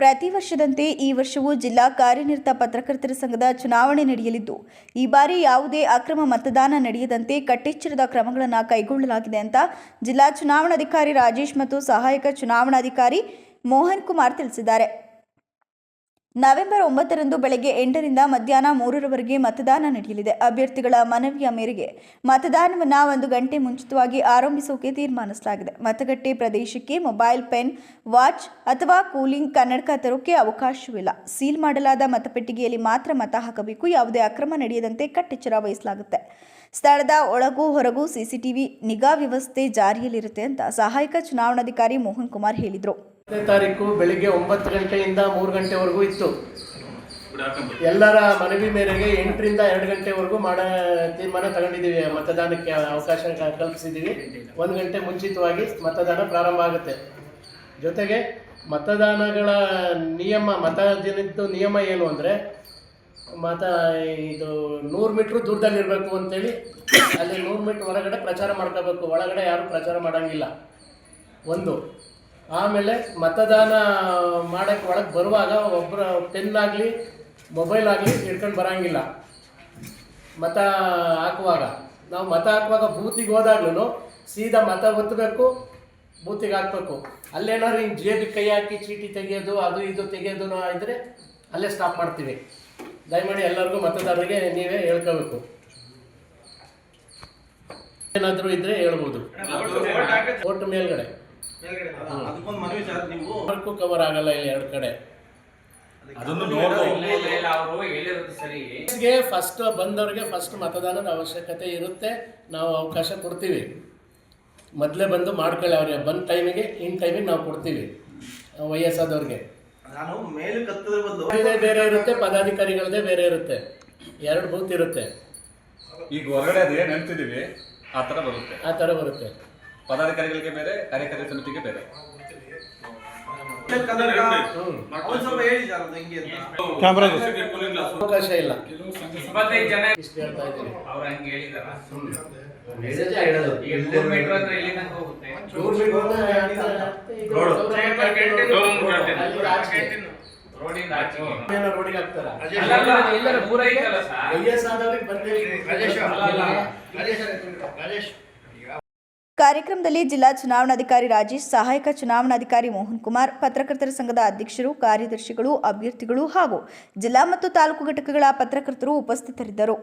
ಪ್ರತಿ ವರ್ಷದಂತೆ ಈ ವರ್ಷವೂ ಜಿಲ್ಲಾ ಕಾರ್ಯನಿರತ ಪತ್ರಕರ್ತರ ಸಂಘದ ಚುನಾವಣೆ ನಡೆಯಲಿದ್ದು, ಈ ಬಾರಿ ಯಾವುದೇ ಅಕ್ರಮ ಮತದಾನ ನಡೆಯದಂತೆ ಕಟ್ಟೆಚ್ಚರದ ಕ್ರಮಗಳನ್ನು ಕೈಗೊಳ್ಳಲಾಗಿದೆ ಅಂತ ಜಿಲ್ಲಾ ಚುನಾವಣಾಧಿಕಾರಿ ರಾಜೇಶ್ ಮತ್ತು ಸಹಾಯಕ ಚುನಾವಣಾಧಿಕಾರಿ ಮೋಹನ್ ಕುಮಾರ್ ತಿಳಿಸಿದ್ದಾರೆ. ನವೆಂಬರ್ ಒಂಬತ್ತರಂದು ಬೆಳಗ್ಗೆ ಎಂಟರಿಂದ ಮಧ್ಯಾಹ್ನ ಮೂರರವರೆಗೆ ಮತದಾನ ನಡೆಯಲಿದೆ. ಅಭ್ಯರ್ಥಿಗಳ ಮನವಿಯ ಮೇರೆಗೆ ಮತದಾನವನ್ನು ಒಂದು ಗಂಟೆ ಮುಂಚಿತವಾಗಿ ಆರಂಭಿಸೋಕೆ ತೀರ್ಮಾನಿಸಲಾಗಿದೆ. ಮತಗಟ್ಟೆ ಪ್ರದೇಶಕ್ಕೆ ಮೊಬೈಲ್, ಪೆನ್, ವಾಚ್ ಅಥವಾ ಕೂಲಿಂಗ್ ಕನ್ನಡಕ ತರೋಕೆ ಅವಕಾಶವಿಲ್ಲ. ಸೀಲ್ ಮಾಡಲಾದ ಮತಪೆಟ್ಟಿಗೆಯಲ್ಲಿ ಮಾತ್ರ ಮತ ಹಾಕಬೇಕು. ಯಾವುದೇ ಅಕ್ರಮ ನಡೆಯದಂತೆ ಕಟ್ಟೆಚ್ಚರ ವಹಿಸಲಾಗುತ್ತೆ. ಸ್ಥಳದ ಒಳಗೂ ಹೊರಗೂ ಸಿಸಿಟಿವಿ ನಿಗಾ ವ್ಯವಸ್ಥೆ ಜಾರಿಯಲ್ಲಿರುತ್ತೆ ಅಂತ ಸಹಾಯಕ ಚುನಾವಣಾಧಿಕಾರಿ ಮೋಹನ್ ಕುಮಾರ್ ಹೇಳಿದರು. ಹತ್ತನೇ ತಾರೀಕು ಬೆಳಿಗ್ಗೆ ಒಂಬತ್ತು ಗಂಟೆಯಿಂದ ಮೂರು ಗಂಟೆವರೆಗೂ ಇತ್ತು. ಎಲ್ಲರ ಮನವಿ ಮೇರೆಗೆ ಎಂಟರಿಂದ ಎರಡು ಗಂಟೆವರೆಗೂ ಮಾಡ, ತೀರ್ಮಾನ ತಗೊಂಡಿದ್ದೀವಿ. ಮತದಾನಕ್ಕೆ ಅವಕಾಶ ಕಲ್ಪಿಸಿದ್ದೀವಿ. ಒಂದು ಗಂಟೆ ಮುಂಚಿತವಾಗಿ ಮತದಾನ ಪ್ರಾರಂಭ ಆಗುತ್ತೆ. ಜೊತೆಗೆ ಮತದಾನಗಳ ನಿಯಮ, ಮತದಿನದ್ದು ನಿಯಮ ಏನು ಅಂದರೆ, ಮತ ಇದು ನೂರು ಮೀಟ್ರ್ ದೂರದಲ್ಲಿರಬೇಕು ಅಂತೇಳಿ, ಅಲ್ಲಿ ನೂರು ಮೀಟ್ರ್ ಹೊರಗಡೆ ಪ್ರಚಾರ ಮಾಡ್ಕೋಬೇಕು. ಒಳಗಡೆ ಯಾರು ಪ್ರಚಾರ ಮಾಡೋಂಗಿಲ್ಲ. ಒಂದು ಆಮೇಲೆ ಮತದಾನ ಮಾಡೋಕ್ಕೆ ಒಳಗೆ ಬರುವಾಗ ಒಬ್ಬರ ಪೆನ್ ಆಗಲಿ ಮೊಬೈಲ್ ಆಗಲಿ ಹಿಡ್ಕೊಂಡು ಬರೋಂಗಿಲ್ಲ. ಮತ ಹಾಕುವಾಗ. ನಾವು ಮತ ಹಾಕುವಾಗ ಬೂತಿಗೆ ಹೋದಾಗ್ಲೂ ಸೀದಾ ಮತ ಒತ್ತಬೇಕು ಬೂತಿಗೆ ಹಾಕ್ಬೇಕು. ಅಲ್ಲೇನಾದ್ರು ಹಿಂಗೆ ಜೇಬಿಗೆ ಕೈ ಹಾಕಿ ಚೀಟಿ ತೆಗೆಯೋದು ಅದು ಇದು ತೆಗೆಯೋದು ಇದ್ದರೆ ಅಲ್ಲೇ ಸ್ಟಾಪ್ ಮಾಡ್ತೀವಿ. ದಯಮಾಡಿ ಎಲ್ಲರಿಗೂ ಮತದಾರರಿಗೆ ನೀವೇ ಹೇಳ್ಕೋಬೇಕು. ಏನಾದರೂ ಇದ್ದರೆ ಹೇಳ್ಬೋದು. ಓಟ್ ಮೇಲ್ಗಡೆ. ಅದಕ್ಕೊಂದು ಮನವಿ ನೀವು. ವರ್ಕು ಕವರ್ ಆಗಲ್ಲ ಇಲ್ಲಿ ಎರಡು ಕಡೆ. ಅದನ್ನು ನೋಡು ಇಲ್ಲ ಇಲ್ಲ ಇಲ್ಲ ಅವರು ಹೇಳಿರೋದು ಸರಿ. ಫಸ್ಟ್ ಬಂದವ್ರಿಗೆ ಫಸ್ಟ್ ಮತದಾನದ ಅವಶ್ಯಕತೆ ಇರುತ್ತೆ. ನಾವು ಅವಕಾಶ ಕೊಡ್ತೀವಿ. ಮೊದಲೇ ಬಂದು ಮಾಡ್ಕೊಳ್ಳಿ ಅವ್ರಿಗೆ. ಬಂದ ಟೈಮಿಗೆ ಇನ್ ಟೈಮಿಗೆ ನಾವು ಕೊಡ್ತೀವಿ. ವಯಸ್ಸಾದವ್ರಿಗೆ ನಾನು ಮೇಲೆ ಕತ್ತದ ಬಂದು ಇದೇ ಬೇರೆ ಇರುತ್ತೆ ಪದಾಧಿಕಾರಿಗಳದೇ ಬೇರೆ ಇರುತ್ತೆ. ಎರಡು ಬೂತ್ ಇರುತ್ತೆ. ಈಗ ಹೊರಗಡೆ ಹೇಳ್ತಿದೀವಿ ಆ ಥರ ಬರುತ್ತೆ. ಆ ಥರ ಬರುತ್ತೆ. ಪದಾಧಿಕಾರಿಗಳಿಗೆ ಬೇರೆ ಕಾರ್ಯಕಾರಿ ಸಮಿತಿಗೆ ಬೇರೆ. ಅವಕಾಶ ಇಲ್ಲ. ರೋಡಿಗೆ ಕಾರ್ಯಕ್ರಮದಲ್ಲಿ ಜಿಲ್ಲಾ ಚುನಾವಣಾಧಿಕಾರಿ ರಾಜೇಶ್, ಸಹಾಯಕ ಚುನಾವಣಾಧಿಕಾರಿ ಮೋಹನ್ ಕುಮಾರ್, ಪತ್ರಕರ್ತರ ಸಂಘದ ಅಧ್ಯಕ್ಷರು, ಕಾರ್ಯದರ್ಶಿಗಳು, ಅಭ್ಯರ್ಥಿಗಳು ಹಾಗೂ ಜಿಲ್ಲಾ ಮತ್ತು ತಾಲೂಕು ಘಟಕಗಳ ಪತ್ರಕರ್ತರು ಉಪಸ್ಥಿತರಿದ್ದರು.